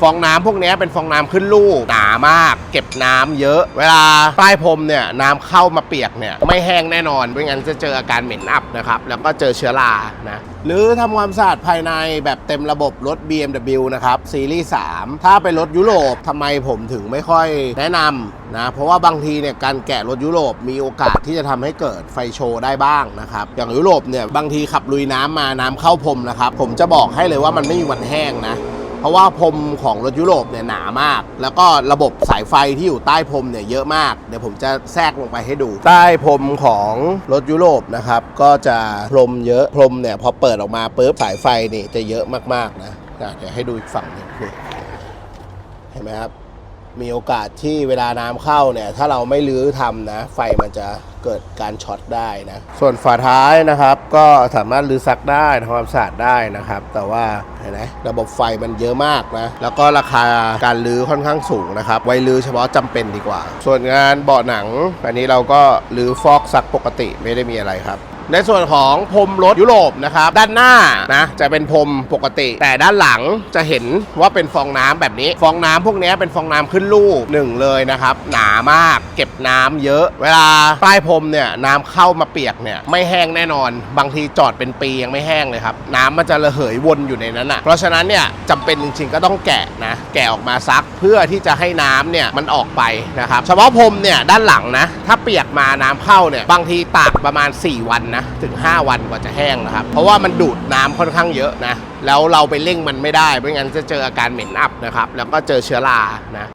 ฟองน้ำพวกนี้เป็นฟองน้ำขึ้นลูกหนามาก เก็บน้ำเยอะ เวลาใต้พรมเนี่ยน้ำเข้ามาเปียกเนี่ยไม่แห้งแน่นอนไม่งั้นจะเจออาการเหม็นอับนะครับแล้วก็เจอเชื้อรานะหรือทำความสะอาดภายในแบบเต็มระบบรถ BMW นะครับซีรีส์3 ถ้าเป็นรถยุโรปทำไมผมถึงไม่ค่อยแนะนำนะเพราะว่าบางทีเนี่ยการแกะรถยุโรปมีโอกาสที่จะทำให้เกิดไฟโชว์ได้บ้างนะครับอย่างยุโรปเนี่ยบางทีขับลุยน้ำมาน้ำเข้าพรมนะครับผมจะบอกให้เลยว่ามันไม่มีวันแห้งนะ เพราะว่าพรมของรถยุโรปเนี่ยหนามาก แล้วก็ระบบสายไฟที่อยู่ใต้พรมเนี่ยเยอะมาก เดี๋ยวผมจะแทรกลงไปให้ดู ใต้พรมของรถยุโรปนะครับ ก็จะพรมเยอะพรมเนี่ยพอเปิดออกมาปุ๊บสายไฟนี่จะเยอะมากๆนะอะเดี๋ยวให้ดูอีกฝั่งหนึงเห็นไหมครับ มีโอกาสที่เวลาน้ำเข้าเนี่ย ถ้าเราไม่รื้อทำนะ ไฟมันจะเกิดการช็อตได้นะ ส่วนฝาท้ายนะครับ ก็สามารถรื้อซักได้ทำความสะอาดได้นะครับ แต่ว่าเห็นไหมระบบไฟมันเยอะมากนะ แล้วก็ราคาการรื้อค่อนข้างสูงนะครับ ไว้รื้อเฉพาะจำเป็นดีกว่า ส่วนงานเบาะหนัง อันนี้เราก็รื้อฟอกซักปกติไม่ได้มีอะไรครับ ในส่วนของพรมรถยุโรปนะครับด้านหน้านะจะเป็นพรมปกติ แต่ด้านหลังจะเห็นว่าเป็นฟองน้ำแบบนี้ ฟองน้ำพวกนี้เป็นฟองน้ำขึ้นลูกหนึ่งเลยนะครับหนามากเก็บน้ำเยอะ เวลาใต้พรมเนี่ยน้ำเข้ามาเปียกเนี่ยไม่แห้งแน่นอน บางทีจอดเป็นปียังไม่แห้งเลยครับน้ำมันจะระเหยวนอยู่ในนั้นอะเพราะฉะนั้นเนี่ยจำเป็นจริงๆก็ต้องแกะนะแกะออกมาซักเพื่อที่จะให้น้ำเนี่ยมันออกไปนะครับเฉพาะพรมเนี่ยด้านหลังนะถ้าเปียกมาน้ำเข้าเนี่ยบางทีตากประมาณ 4 วันนะถึง 5 วันกว่าจะแห้งนะครับ เพราะว่ามันดูดน้ำค่อนข้างเยอะนะ แล้วเราไปเร่งมันไม่ได้ไม่งั้นจะเจออาการเหม็นอับนะครับ แล้วก็เจอเชื้อรานะ